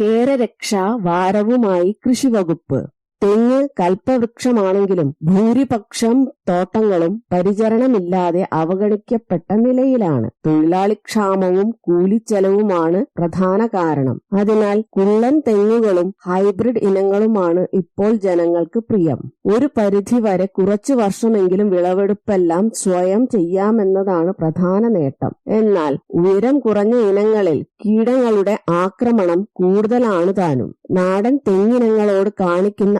കേരരക്ഷ വാരവുമായി കൃഷിവകുപ്പ് തെങ്ങ് കൽപ്പവൃക്ഷമാണെങ്കിലും ഭൂരിപക്ഷം തോട്ടങ്ങളും പരിചരണമില്ലാതെ അവഗണിക്കപ്പെട്ട നിലയിലാണ്. തൊഴിലാളിക്ഷാമവും കൂലിച്ചെലവുമാണ് പ്രധാന കാരണം. അതിനാൽ കുള്ളൻ തെങ്ങുകളും ഹൈബ്രിഡ് ഇനങ്ങളുമാണ് ഇപ്പോൾ ജനങ്ങൾക്ക് പ്രിയം. ഒരു പരിധി വരെ കുറച്ചു വർഷമെങ്കിലും വിളവെടുപ്പെല്ലാം സ്വയം ചെയ്യാമെന്നതാണ് പ്രധാന നേട്ടം. എന്നാൽ ഉയരം കുറഞ്ഞ ഇനങ്ങളിൽ കീടങ്ങളുടെ ആക്രമണം കൂടുതലാണ് താനും. നാടൻ തെങ്ങിനങ്ങളോട് കാണിക്കുന്ന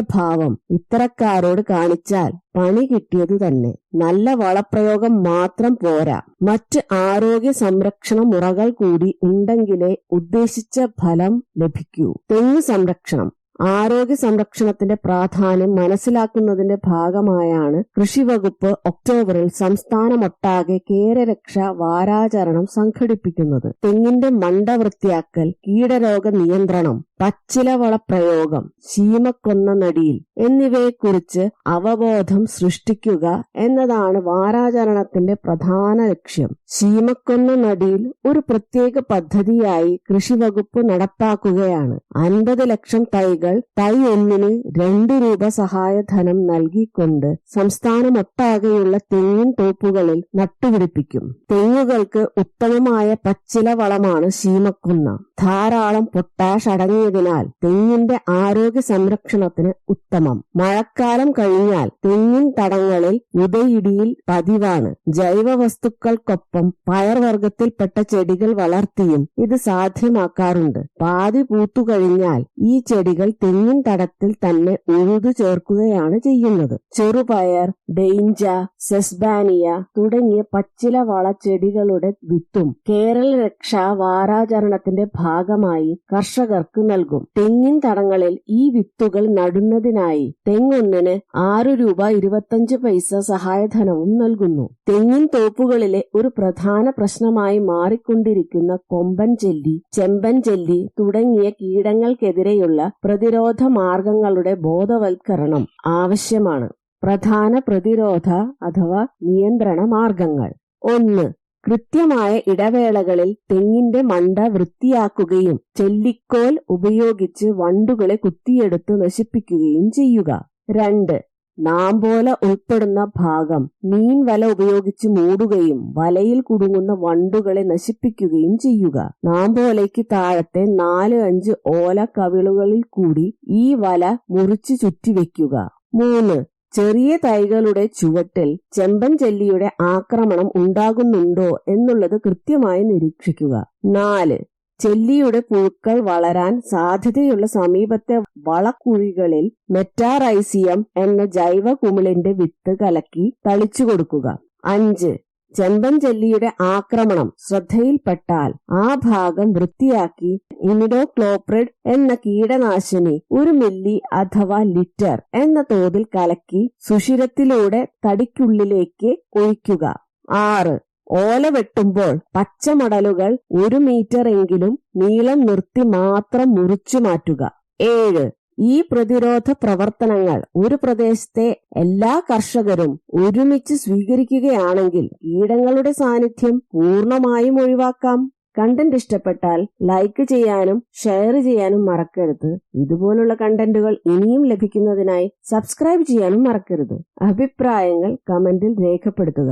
അലക്ഷ്യഭാവം ഇത്തരക്കാരോട് കാണിച്ചാൽ പണി കിട്ടിയതു തന്നെ. നല്ല വളപ്രയോഗം മാത്രം പോരാ. മറ്റ് ആരോഗ്യ സംരക്ഷണ മുറകൾ കൂടി ഉണ്ടെങ്കിലേ ഉദ്ദേശിച്ച ഫലം ലഭിക്കൂ. തെങ്ങ് സംരക്ഷണം. ആരോഗ്യ സംരക്ഷണത്തിന്റെ പ്രാധാന്യം മനസ്സിലാക്കുന്നതിന്റെ ഭാഗമായാണ് കൃഷി വകുപ്പ് ഒക്ടോബറിൽ സംസ്ഥാനമൊട്ടാകെ കേരരക്ഷ വാരാചരണം സംഘടിപ്പിക്കുന്നത്. തെങ്ങിന്റെ മണ്ട വൃത്തിയാക്കൽ കീടരോഗ നിയന്ത്രണം പച്ചിലവള പ്രയോഗം ശീമക്കൊന്ന നടിയിൽ എന്നിവയെക്കുറിച്ച് അവബോധം സൃഷ്ടിക്കുക എന്നതാണ് വാരാചരണത്തിന്റെ പ്രധാന ലക്ഷ്യം. ശീമക്കൊന്ന നടിയിൽ ഒരു പ്രത്യേക പദ്ധതിയായി കൃഷിവകുപ്പ് നടപ്പാക്കുകയാണ്. അൻപത് ലക്ഷം തൈകൾ തൈ ഒന്നിന് രണ്ടു രൂപ സഹായധനം നൽകിക്കൊണ്ട് സംസ്ഥാനമൊട്ടാകെയുള്ള തെങ്ങിൻ തോപ്പുകളിൽ നട്ടുപിടിപ്പിക്കും. തെങ്ങുകൾക്ക് ഉത്തമമായ പച്ചില വളമാണ് ശീമക്കുന്ന. ധാരാളം പൊട്ടാഷ് അടങ്ങിയതിനാൽ തെങ്ങിന്റെ ആരോഗ്യ സംരക്ഷണത്തിന് ഉത്തമം. മഴക്കാലം കഴിഞ്ഞാൽ തെങ്ങിൻ തടങ്ങളിൽ ഉദയിടിയിൽ പതിവാണ്. ജൈവ വസ്തുക്കൾക്കൊപ്പം പയർവർഗത്തിൽപ്പെട്ട ചെടികൾ വളർത്തിയും ഇത് സാധ്യമാക്കാറുണ്ട്. പാതി പൂത്തു കഴിഞ്ഞാൽ ഈ ചെടികൾ തെങ്ങിൻ തടത്തിൽ തന്നെ ഉഴുതു ചേർക്കുകയാണ് ചെയ്യുന്നത്. ചെറുപയർ ഡെയിഞ്ച സെസ്ബാനിയ തുടങ്ങിയ പച്ചില വളച്ചെടികളുടെ വിത്തും കേരള രക്ഷാ വാരാചരണത്തിന്റെ ഭാഗമായി കർഷകർക്ക് നൽകും. തെങ്ങിൻ തടങ്ങളിൽ ഈ വിത്തുകൾ നടുന്നതിനായി തെങ്ങൊന്നിന് ആറു രൂപ ഇരുപത്തഞ്ച് പൈസ സഹായധനവും നൽകുന്നു. തെങ്ങിൻ തോപ്പുകളിലെ ഒരു പ്രധാന പ്രശ്നമായി മാറിക്കൊണ്ടിരിക്കുന്ന കൊമ്പൻ ചെല്ലി ചെമ്പൻ ചെല്ലി തുടങ്ങിയ കീടങ്ങൾക്കെതിരെയുള്ള പ്രതിരോധ മാർഗങ്ങളുടെ ബോധവൽക്കരണം ആവശ്യമാണ്. പ്രധാന പ്രതിരോധ അഥവാ നിയന്ത്രണ മാർഗങ്ങൾ. ഒന്ന് കൃത്യമായ ഇടവേളകളിൽ തെങ്ങിന്റെ മണ്ട വൃത്തിയാക്കുകയും ചെല്ലിക്കോൽ ഉപയോഗിച്ച് വണ്ടുകളെ കുത്തിയെടുത്ത് നശിപ്പിക്കുകയും ചെയ്യുക. രണ്ട് നാമ്പോല ഉൾപ്പെടുന്ന ഭാഗം മീൻ വല ഉപയോഗിച്ച് മൂടുകയും വലയിൽ കുടുങ്ങുന്ന വണ്ടുകളെ നശിപ്പിക്കുകയും ചെയ്യുക. നാമ്പോലയ്ക്ക് താഴത്തെ നാല് അഞ്ച് ഓല കവിളുകളിൽ കൂടി ഈ വല മുറിച്ചു ചുറ്റിവെക്കുക. മൂന്ന് ചെറിയ തൈകളുടെ ചുവട്ടിൽ ചെമ്പൻ ചെല്ലിയുടെ ആക്രമണം ഉണ്ടാകുന്നുണ്ടോ എന്നുള്ളത് കൃത്യമായി നിരീക്ഷിക്കുക. നാല് ചെല്ലിയുടെ പുഴുക്കൾ വളരാൻ സാധ്യതയുള്ള സമീപത്തെ വളക്കുഴികളിൽ മെറ്റാറൈസിയം എന്ന ജൈവ കുമിളിന്റെ വിത്ത് കലക്കി തളിച്ചു കൊടുക്കുക അഞ്ച് ചെമ്പൻ ചെല്ലിയുടെ ആക്രമണം ശ്രദ്ധയിൽപ്പെട്ടാൽ ആ ഭാഗം വൃത്തിയാക്കി ഇമിഡോക്ലോപ്രിഡ് എന്ന കീടനാശിനി ഒരു മില്ലി അഥവാ ലിറ്റർ എന്ന തോതിൽ കലക്കി സുഷിരത്തിലൂടെ തടിക്കുള്ളിലേക്ക് ഒഴിക്കുക. ആറ്. ഓല വെട്ടുമ്പോൾ പച്ചമടലുകൾ ഒരു മീറ്റർ എങ്കിലും നീളം നിർത്തി മാത്രം മുറിച്ചു മാറ്റുക. ഏഴ്. ഈ പ്രതിരോധ പ്രവർത്തനങ്ങൾ ഒരു പ്രദേശത്തെ എല്ലാ കർഷകരും ഒരുമിച്ച് സ്വീകരിക്കുകയാണെങ്കിൽ കീടങ്ങളുടെ സാന്നിധ്യം പൂർണമായും ഒഴിവാക്കാം. കണ്ടന്റ് ഇഷ്ടപ്പെട്ടാൽ ലൈക്ക് ചെയ്യാനും ഷെയർ ചെയ്യാനും മറക്കരുത്. ഇതുപോലുള്ള കണ്ടന്റുകൾ ഇനിയും ലഭിക്കുന്നതിനായി സബ്സ്ക്രൈബ് ചെയ്യാനും മറക്കരുത്. അഭിപ്രായങ്ങൾ കമന്റിൽ രേഖപ്പെടുത്തുക.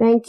താങ്ക്